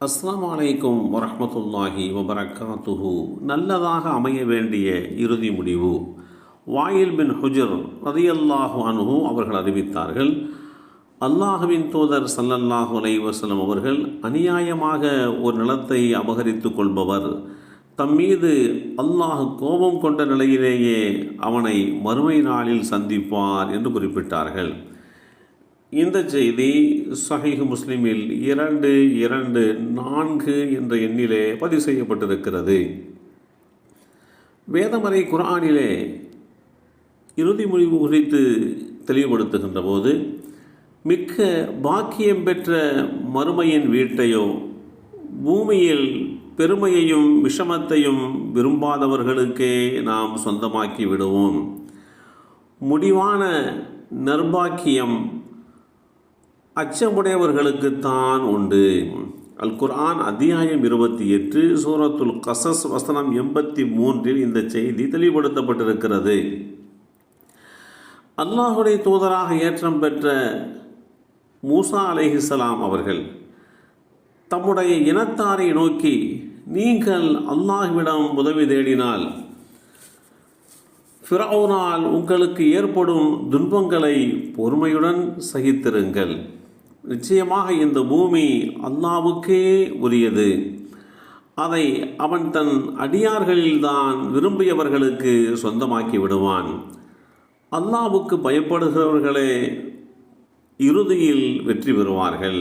அஸ்ஸலாமு அலைக்கும் வரஹ்மத்துல்லாஹி வபரகாத்துஹு. நல்லதாக அமைய வேண்டிய இறுதி முடிவு. வாயில் பின் ஹுஜர் ரதியல்லாஹு அனுஹு அவர்கள் அறிவித்தார்கள். அல்லாஹுவின் தூதர் சல்லல்லாஹு அலை வசலம் அவர்கள் அநியாயமாக ஒரு நிலத்தை அபகரித்து கொள்பவர். தம் மீது அல்லாஹ் கோபம் கொண்ட நிலையிலேயே அவனை மறுமை நாளில் சந்திப்பார் என்று குறிப்பிட்டார்கள். இந்த செய்தி சஹீஹ் முஸ்லிமில் இரண்டு இரண்டு நான்கு என்ற எண்ணிலே பதிவு செய்யப்பட்டிருக்கிறது. வேதமறை குர்ஆனிலே இறுதி முடிவு குறித்து தெளிவுபடுத்துகின்ற போது மிக்க பாக்கியம் பெற்ற மறுமையின் வீட்டையோ பூமியில் பெருமையையும் விஷமத்தையும் விரும்பாதவர்களுக்கே நாம் சொந்தமாக்கி விடுவோம். முடிவான நர்பாக்கியம் அச்சமுடையவர்களுக்குத்தான் உண்டு. அல் குர்ஆன் அத்தியாயம் இருபத்தி எட்டு சூரத்துல் கசஸ் வசனம் எண்பத்தி மூன்றில் இந்த செய்தி தெளிவுபடுத்தப்பட்டிருக்கிறது. அல்லாஹுடைய தூதராக ஏற்றம் பெற்ற மூசா அலைஹிஸ்ஸலாம் அவர்கள் தம்முடைய இனத்தாரை நோக்கி நீங்கள் அல்லாஹ்விடம் உதவி தேடினால் ஃபிரௌனால் உங்களுக்கு ஏற்படும் துன்பங்களை பொறுமையுடன் சகித்திருங்கள். நிச்சயமாக இந்த பூமி அல்லாவுக்கே உரியது. அதை அவன் தன் அடியார்களில்தான் விரும்பியவர்களுக்கு சொந்தமாக்கி விடுவான். அல்லாவுக்கு பயப்படுகிறவர்களே இறுதியில் வெற்றி பெறுவார்கள்.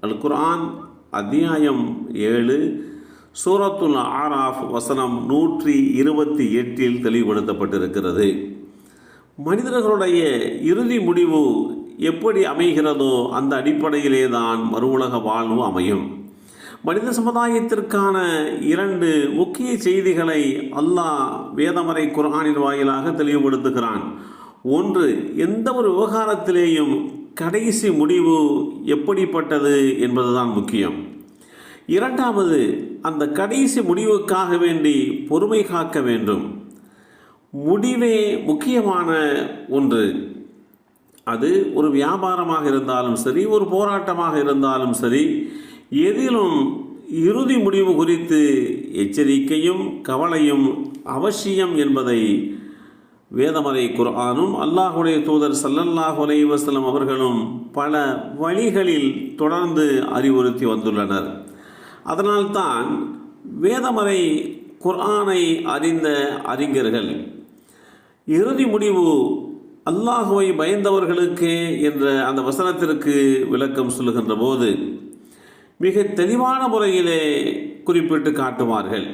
அல் குர்ஆன் அத்தியாயம் ஏழு சூரத்துல் ஆராஃப் வசனம் நூற்றி இருபத்தி எட்டில் தெளிவுபடுத்தப்பட்டிருக்கிறது. மனிதர்களுடைய இறுதி முடிவு எப்படி அமைகிறதோ அந்த அடிப்படையிலே தான் மறு உலக வாழ்வு அமையும். மனித சமுதாயத்திற்கான இரண்டு முக்கிய செய்திகளை அல்லாஹ் வேதமறை குர்ஆனின் வாயிலாக தெளிவுபடுத்துகிறான். ஒன்று எந்த ஒரு விவகாரத்திலேயும் கடைசி முடிவு எப்படிப்பட்டது என்பதுதான் முக்கியம். இரண்டாவது அந்த கடைசி முடிவுக்காக வேண்டி பொறுமை காக்க வேண்டும். முடிவே முக்கியமான ஒன்று. அது ஒரு வியாபாரமாக இருந்தாலும் சரி ஒரு போராட்டமாக இருந்தாலும் சரி எதிலும் இறுதி முடிவு குறித்து எச்சரிக்கையும் கவலையும் அவசியம் என்பதை வேதமறை குர்ஆனும் அல்லாஹுடைய தூதர் சல்லல்லாஹ் அலைஹி அவர்களும் பல வழிகளில் தொடர்ந்து அறிவுறுத்தி வந்துள்ளனர். அதனால்தான் வேதமறை குர்ஆனை அறிந்த அறிஞர்கள் இறுதி முடிவு அல்லாஹுவை பயந்தவர்களுக்கே என்ற அந்த வசனத்திற்கு விளக்கம் சொல்லுகின்ற போது மிக தெளிவான முறையிலே குறிப்பிட்டு காட்டுவார்கள்.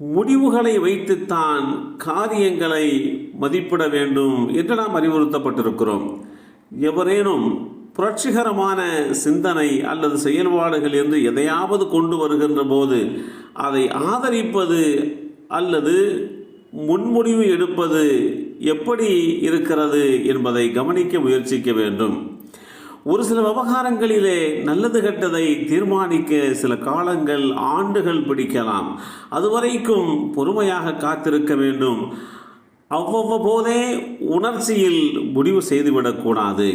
முடிவுகளை வைத்துத்தான் காரியங்களை மதிப்பிட வேண்டும் என்று நாம் அறிவுறுத்தப்பட்டிருக்கிறோம். எவரேனும் புரட்சிகரமான சிந்தனை அல்லது செயல்பாடுகள் என்று எதையாவது கொண்டு வருகின்ற போது அதை ஆதரிப்பது அல்லது முன்முடிவு எடுப்பது எப்படி இருக்கிறது என்பதை கவனிக்க முயற்சிக்க வேண்டும். ஒரு சில விவகாரங்களிலே நல்லது கெட்டதை தீர்மானிக்க சில காலங்கள் ஆண்டுகள் பிடிக்கலாம். அதுவரைக்கும் பொறுமையாக காத்திருக்க வேண்டும். அவ்வப்போதே உணர்ச்சியில் முடிவு செய்துவிடக்கூடாது.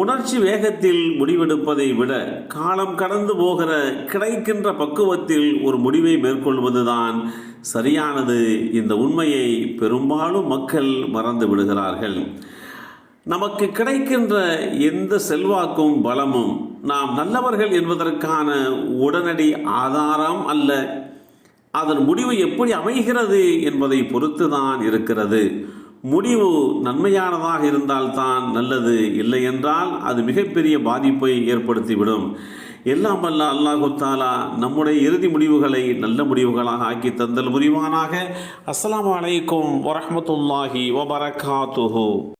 உணர்ச்சி வேகத்தில் முடிவெடுப்பதை விட காலம் கடந்து போகிற கிடைக்கின்ற பக்குவத்தில் ஒரு முடிவை மேற்கொள்வதுதான் சரியானது இந்த உண்மையை பெரும்பாலும் மக்கள் மறந்து விடுகிறார்கள். நமக்கு கிடைக்கின்ற எந்த செல்வாக்கும் பலமும் நாம் நல்லவர்கள் என்பதற்கான உடனடி ஆதாரம் அல்ல அதன் முடிவு எப்படி அமைகிறது என்பதை பொறுத்துதான் இருக்கிறது. முடிவு நன்மையானதாக இருந்தால்தான் நல்லது இல்லை என்றால் அது மிகப்பெரிய பாதிப்பை ஏற்படுத்திவிடும். எல்லாம் வல்ல அல்லாஹு தாலா நம்முடைய இறுதி முடிவுகளை நல்ல முடிவுகளாக ஆக்கி தந்தல் புரிவானாக. அஸ்லாம் அலைக்கும் வரமத்துல்லாஹி வபரகாத்துஹு.